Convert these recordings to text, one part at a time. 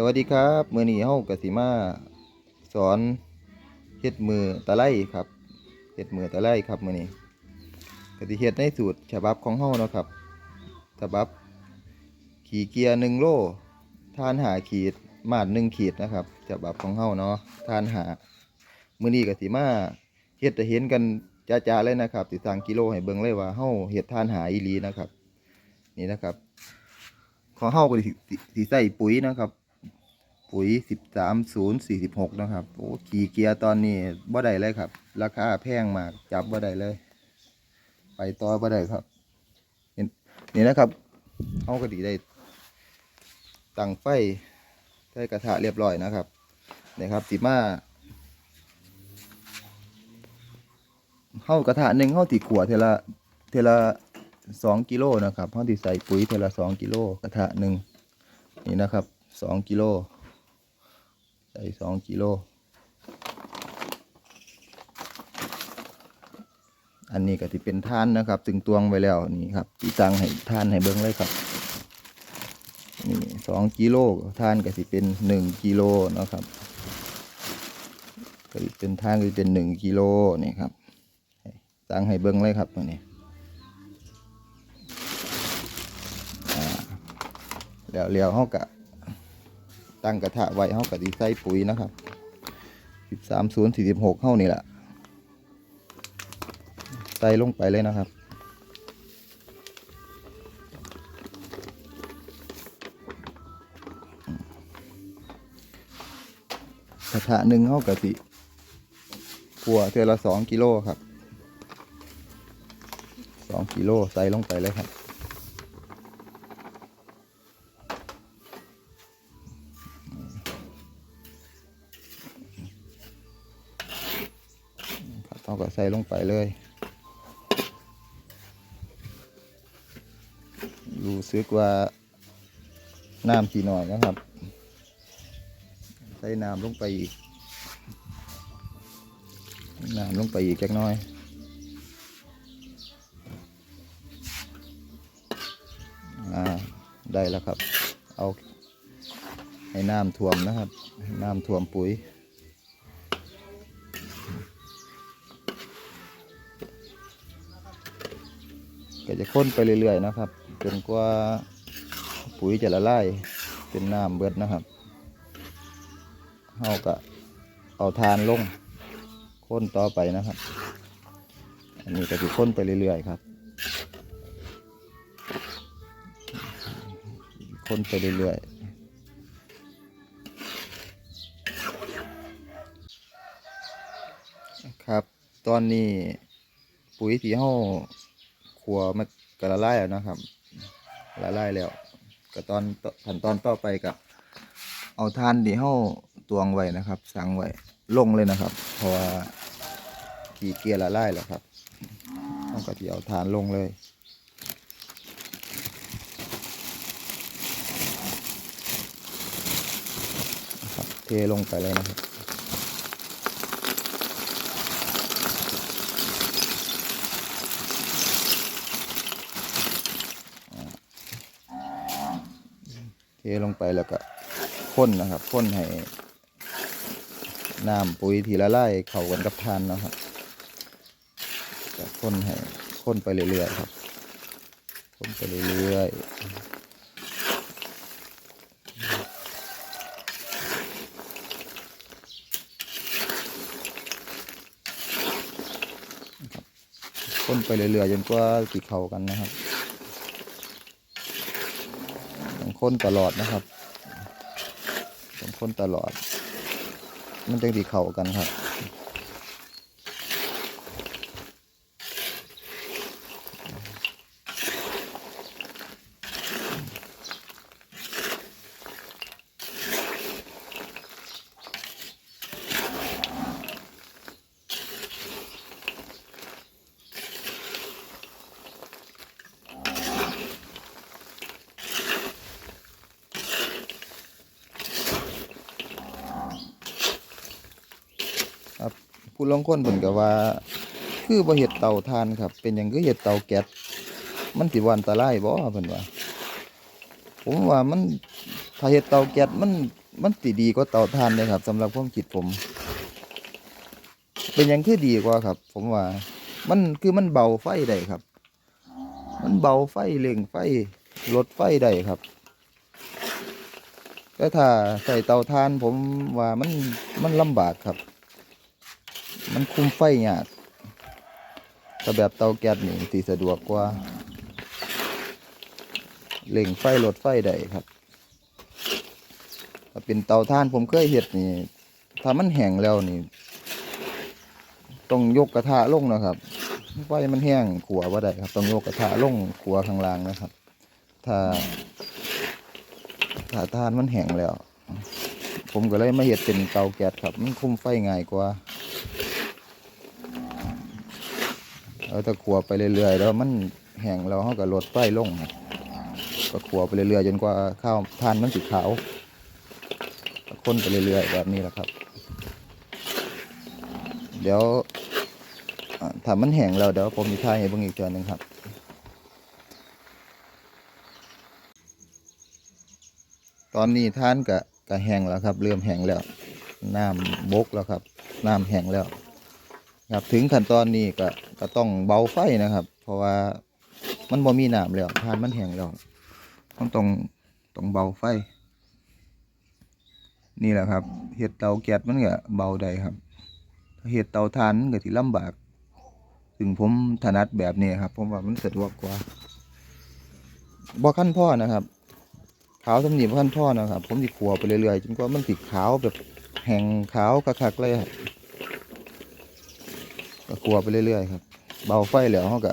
สวัสดีครับมือนีเฮากสิมาสอนเฮ็ดมือตะไลครับเฮ็ดมือตะไลครับมือนี้ก็สิเฮ็ดในสูตรฉบับของเฮาเนาะครับฉบับ ขี่เกียร์1โลทานหาขีดมาด1ขีดนะครับฉบับของเฮาเนาะทานหามือนี้กสิมาเฮ็ดให้เห็นกันจ้าๆเลยนะครับสิดสั่งกิโลให้เบิ่งเลยว่าเฮาเฮ็ดทานหาอีหลีนะครับ นี่นะครับของเฮาก็สิสิสิใส่ปุ๋ยนะครับ ปุ๋ยสิบสามศูนะครับ โอ้ขี่เกียร์ตอนนี้บ่ได้เลยครับ ราคาแพงมาก จับบ่ได้เลย ไปต่อบ่ได้ครับเห็นนี่นะครับเฮาก็ดีได้ตั้งไฟใส่กระทะเรียบร้อยนะครับนี่ครับสิมาเฮากระทะหนึ่งเฮาติขวดเทละเทละสองกิโลนะครับเฮาติใส่ปุ๋ยเทละสองกิโลกระทะหนึ่งนี่นะครับสองกิโล ส่สองกิโล อันนี้ก็ที่เป็นท่านนะครับตึงตวงไว้แล้วนี่ครับตีตังให้ท่านให้เบิ้งเลยครับนี่สองกิโลท่านก็สิเป็นหนึ่งกิโลนะครับก็สิเป็นท่านก็สิเป็นหนึ่งกิโลนี่ครับตังให้เบิ้งเลยครับตัวนี้อ่แล้วเลี้ยวเขากะ ตั้งกระทะไว้เฮาก็สิใส่ปุ๋ยนะครับสิบสามศูนย์สี่สิบหกเฮานี่แหละใส่ลงไปเลยนะครับกระทะหนึ่งเฮาก็สิขัวเทือละสองกิโลครับสองกิโลใส่ลงไปเลยครับ ส่ลงไปเลยรู้สึกว่าน้ำสีหน่อยนะครับ ใส่น้ำลงไปอีกน้ำลงไปอีกจักน้อยอ่าได้แล้วครับ เอาให้น้ำท่วมนะครับ น้ำท่วมปุ๋ย ก็จะค้นไปเรื่อยๆนะครับ จนกว่าปุ๋ยจะละลายเป็นน้ำเบิดนะครับเฮาก็เอาทานลงค้นต่อไปนะครับ อันนี้ก็จะค้นไปเรื่อยๆครับค้นไปเรื่อยๆครับ ตอนนี้ปุ๋ยที่เฮา ขัวมันก็ละลายแล้วนะครับละลายแล้วก็ตอนขั้นตอนต่อไปกับเอาทานที่เฮาตวงไว้นะครับสั่งไว้ลงเลยนะครับ เพราะว่าขี่เกียร์ละลายแล้วครับเฮาก็ที่เอาทานลงเลยครับเทลงไปเลยนะครับ ลงไปแล้วก็พ่นนะครับพ่นให้น้ำปุ๋ยทีละไลายเข้ากันกับทานนะครับก็พ่นให้พ่นไปเรื่อยๆครับพ่นไปเรื่อยๆครับพ่นไปเรื่อยๆจนกว่าสิเข้ากันนะครับ ต้อง ค้นตลอดนะครับ ต้องค้นตลอด มันจึงดีเข้ากันครับ ผู้ลางคนเพิ่นก็ว่า คือบ่เฮ็ดเตาถ่านครับ เป็นหยังคือเฮ็ดเตาแก๊สมันสิวันตรายบ่เพิ่นว่า ผมว่ามันถ้าเฮ็ดเตาแก๊สมันมันสิดีกว่าเตาถ่านเลยครับสำหรับความคิดผม เป็นหยังคือดีกว่าครับ ผมว่า มันคือมันเบาไฟได้ครับ มันเบาไฟเร่งไฟลดไฟได้ครับแต่ถ้าใส่เตาถ่านผมว่ามันมันลำบากครับ มันคุมไฟยากแต่แบบเตาแก๊สนี่สิสะดวกกว่าเร่งไฟลดไฟได้ครับถ้าเป็นเตาถ่านผมเคยเห็ดนี่ถ้ามันแห้งแล้วนี่ต้องยกกระทะลงนะครับไฟมันแห้งขัวว่าได้ครับ ต้องยกกระทะลงขัวข้างล่างนะครับ ถ้า ถ้าท่านมันแห้งแล้ว ผมก็เลยมาเห็ดเป็นเตาแก๊สครับ มันคุมไฟง่ายกว่า เอาแต่ขัวไปเรื่อยๆแล้วมันแห้งแล้วเขาก็ลดไฟลงก็ขัวไปเรื่อยๆจนกว่าข้าวทานมันสีขาวก็คนไปเรื่อยๆแบบนี้แหละครับ เดี๋ยวถ้ามันแห้งแล้วเดี๋ยวผมจะทายให้เบิ่งอีกเทื่อหนึ่งครับตอนนี้ท่านกะกะแห้งแล้วครับ เริ่มแห้งแล้วน้ำบกแล้วครับน้ำแห้งแล้ว ครับถึงขั้นตอนนี้ก็ก็ต้องเบาไฟนะครับ เพราะว่ามันบ่มีน้ำแล้วทานมันแห้งแล้วมันต้องต้องเบาไฟ นี่แหละครับเห็ดเตาแก๊สมันก็เบาได้ครับเห็ดเตาถ่านมันก็สิลำบาก ถึงผมถนัดแบบนี้ครับผมว่ามันสะดวกกว่าบ่ขั้นพ่อนะครับขาวสำนีบ่ขั้นพ่อนะครับ ผมสิขัวไปเรื่อยๆจนกว่ามันสิขาวแบบแห้งขาวคักเลยครับ ก็ขัวไปเรื่อยๆครับ เบาไฟเหลือเขาก็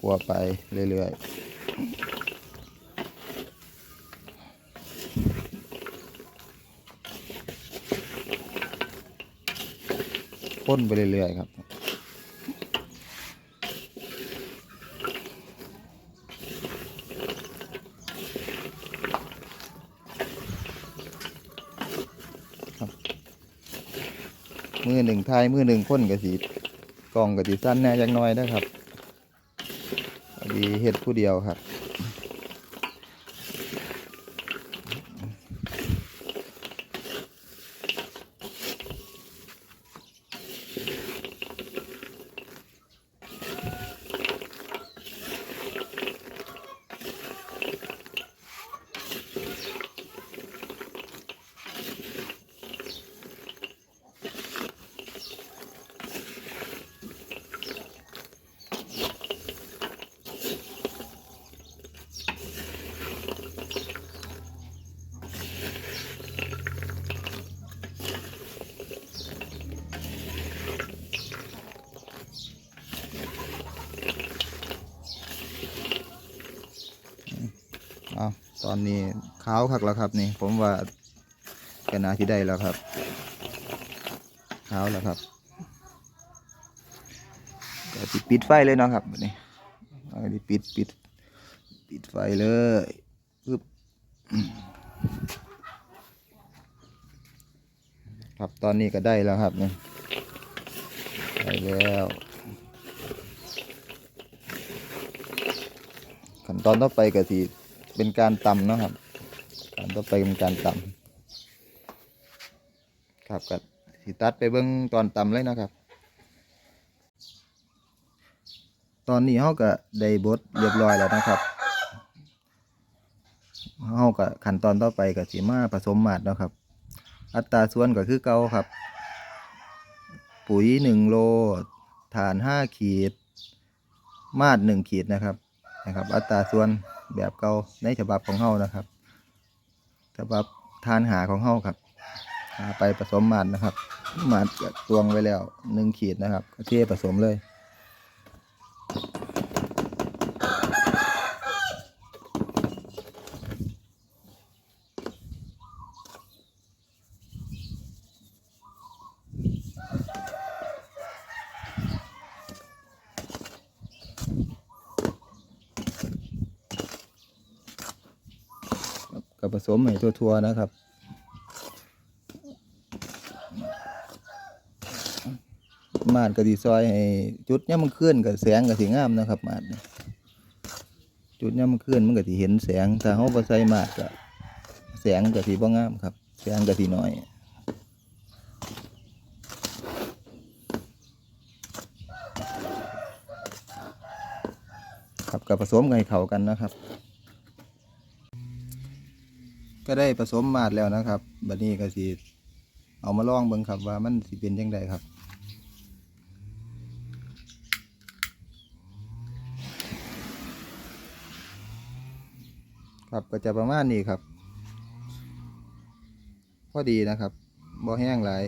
กลัวไปเรื่อยๆพ่นไปเรื่อยๆครับ มือหนึ่งทายมือหนึ่งพ่นกระสีกล่องกระสีสั้นแน่ยังน้อยนะครับดีเฮ็ดผู้เดียวครับ เอา ตอนนี้ขาวคักแล้วครับนี่ ผมว่าก็นาที่ได้แล้วครับขาวแล้วครับก็ปิดไฟเลยนะครับบัดนี้เอาดิปิดปิดปิดไฟเลยปึ๊บครับตอนนี้ก็ได้แล้วครับนี่ได้แล้วขั้นตอนต่อไปก็สิ เป็นการตำนะครับขั้นต่อไปเป็นการตำครับก็สิตัดไปเบิ่งตอนตำเลยนะครับ ตอนนี้เฮาก็ได้บดเรียบร้อยแล้วนะครับเฮาก็ขั้นตอนต่อไปก็สิมาผสมหมาดนะครับ อัตราส่วนก็คือเก่าครับ ปุ๋ยหนึ่งโลถ่านห้าขีด มาดหนึ่งขีดนะครับ นะครับ อัตราส่วนแบบเก่าในฉบับของเฮานะครับฉบับทานหาของเฮาครับไปผสมหมาดนะครับหมาดตวงไว้แล้วหนึ่งขีดนะครับก็เทผสมเลย สมให้ทั่วๆนะครับ มาดกะดีซอยให้จุดย่ำมันเคลื่อนกับแสงกับสีงามนะครับ มาดจุดเนี่ยมันเคลื่อนมันก็สิเห็นแสงถ้าเขาบ่ใส่มาดก็แสแสงก็สีบ่งามครับ แสงก็สีน้อยครับกับผสมกันให้เข้ากันนะครับ ก็ได้ผสมมาดแล้วนะครับ บัดนี้ก็สิเอามาลองเบิ่งครับว่ามันสิเป็นยังไงครับครับก็จะประมาณนี้ครับ พอดีนะครับบ่แห้งหลาย